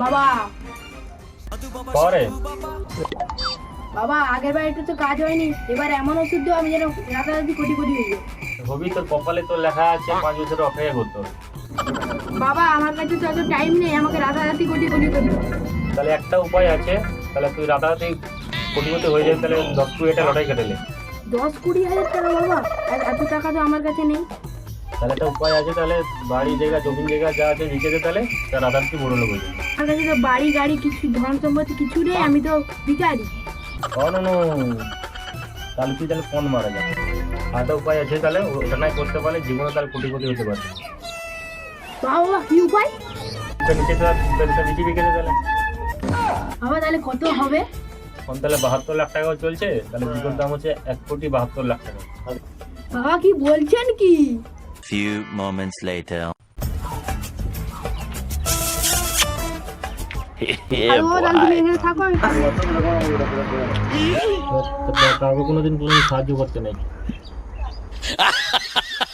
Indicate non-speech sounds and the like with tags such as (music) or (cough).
বাবা! পরে। বাবা আগের বার একটু তো কাজ হয়নি এবার এমন ওষুধ দেবো আমি যেন রাতারাতি কোটি কোটি হয়ে যাই। হবি তোর কপালে তোর লেখা আছে পাঁচ বছর অপেক্ষা করতে বাবা আমার কাছে তো অত টাইম নেই আমাকে রাতারাতি কোটি কোটি করতে তাহলে একটা উপায় আছে তাহলে তুই রাতারাতি কোটি কোটি হয়ে যাবে তাহলে দশ কুড়ি একটা লটাই কেটেলে দশ কুড়ি হাজার টাকা বাবা আর এত টাকা তো আমার কাছে নেই। তাহলে একটা উপায় আছে তাহলে বাড়ি জায়গা জমি জায়গা যা আছে বিকে দে তাহলে তার রাতারাতি বড় লোক হয়ে আমার কাছে তো বাড়ি গাড়ি কিছু ধন সম্পত্তি কিছু নেই আমি তো ভিখারি। অননু তাহলে তুই তাহলে ফোন মারা যাবে। একটা উপায় আছে তাহলে ওটা নাই করতে পারলে জীবনে তাহলে কোটি কোটি হতে পারবে বাবা কি উপায়? নিচে তো নিচে বিকে দে তাহলে বাবা তাহলে কত হবে? ফোন তাহলে বাহাত্তর লাখ টাকাও চলছে তাহলে বিকোর দাম হচ্ছে এক কোটি বাহাত্তর লাখ টাকা। বাবা কি বলছেন কি? Few moments later. (laughs) এখানে কাউকে কোনোদিন কোনো সাহায্য করতে নেই। (laughs)